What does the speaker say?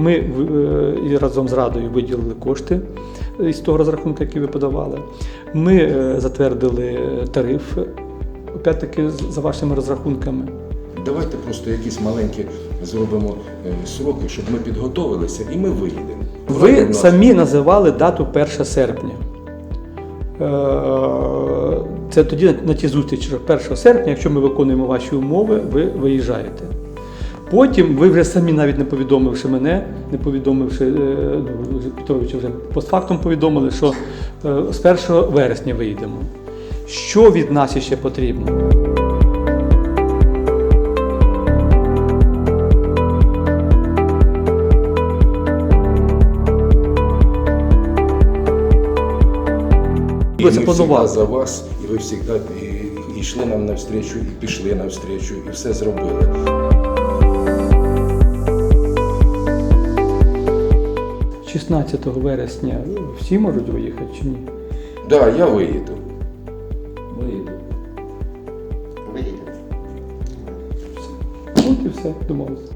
Ми е, і разом з радою виділили кошти із того розрахунку, який ви подавали. Ми е, затвердили тариф, опять-таки за вашими розрахунками. Давайте просто якісь маленькі зробимо е, сроки, щоб ми підготовилися і ми виїдемо. Ви самі називали дату 1 серпня. Це тоді на ті зустрічі, що 1 серпня, якщо ми виконуємо ваші умови, ви виїжджаєте. Потім ви вже самі, навіть не повідомивши мене, не повідомивши е, ну, Петровича, вже постфактум повідомили, що е, з 1 вересня виїдемо. Що від нас ще потрібно? І ми завжди за вас, і ви завжди і, і йшли нам навстрічу, і пішли навстрічу, і все зробили. – 16 вересня всі можуть виїхати чи ні? Так, да, я виїду. Виїду. Виїдете. От і все, домовилися.